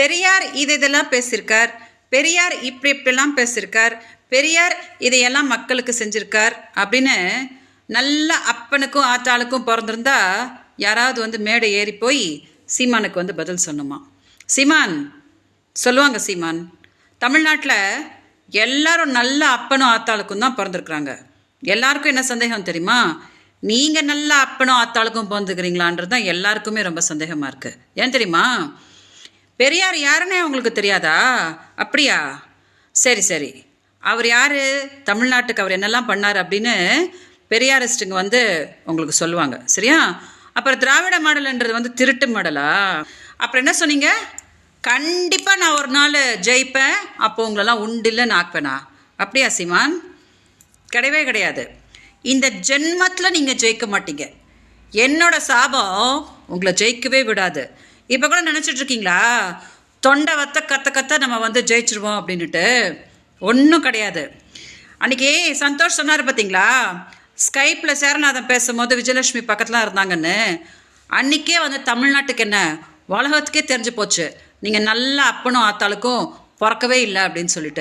பெரியார் இது இதெல்லாம் பேசியிருக்கார் பெரியார் இப்படி இப்படிலாம் பேசியிருக்கார் பெரியார் இதையெல்லாம் மக்களுக்கு செஞ்சிருக்கார் அப்படின்னு நல்ல அப்பனுக்கும் ஆத்தாளுக்கும் பிறந்திருந்தா யாராவது வந்து மேடை ஏறி போய் சீமானுக்கு வந்து பதில் சொன்னோமா? சீமான் சொல்லுவாங்க சீமான் தமிழ்நாட்டில் எல்லாரும் நல்ல அப்பனும் ஆத்தாளுக்கும் தான் பிறந்திருக்கிறாங்க. எல்லாருக்கும் என்ன சந்தேகம் தெரியுமா? நீங்கள் நல்ல அப்பனும் ஆத்தாளுக்கும் பிறந்துக்கிறீங்களான்றது தான் எல்லாருக்குமே ரொம்ப சந்தேகமாக இருக்குது ஏன் தெரியுமா? பெரியார் யாருன்னே உங்களுக்கு தெரியாதா? அப்படியா? சரி சரி. அவர் யார்? தமிழ்நாட்டுக்கு அவர் என்னெல்லாம் பண்ணார் அப்படின்னு பெரியாரிஸ்ட்டுங்க வந்து உங்களுக்கு சொல்லுவாங்க. சரியா? அப்புறம் திராவிட மாடல்ன்றது வந்து திருட்டு மாடலா? அப்புறம் என்ன சொன்னீங்க? கண்டிப்பாக நான் ஒரு நாள் ஜெயிப்பேன். அப்போ உங்களெல்லாம் உண்டில்ல ஆக்குவேனா அப்படியா சீமான்? கிடையவே கிடையாது. இந்த ஜென்மத்தில் நீங்கள் ஜெயிக்க மாட்டீங்க. என்னோட சாபம் உங்களை ஜெயிக்கவே விடாது. இப்போ கூட நினச்சிட்டு இருக்கீங்களா தொண்டை வத்த கத்த கத்த நம்ம வந்து ஜெயிச்சிருவோம் அப்படின்னுட்டு. ஒன்றும் கிடையாது. அன்றைக்கி சந்தோஷ் சொன்னார் பார்த்தீங்களா ஸ்கைப்பில் சேரநாதன் பேசும்போது விஜயலட்சுமி பக்கத்தில் இருந்தாங்கன்னு. அன்றைக்கே வந்து தமிழ்நாட்டுக்கு என்ன? உலகத்துக்கே தெரிஞ்சு போச்சு. நீங்கள் நல்ல அப்பனும் ஆத்தாளுக்கும் பிறக்கவே இல்லை அப்படின்னு சொல்லிட்டு.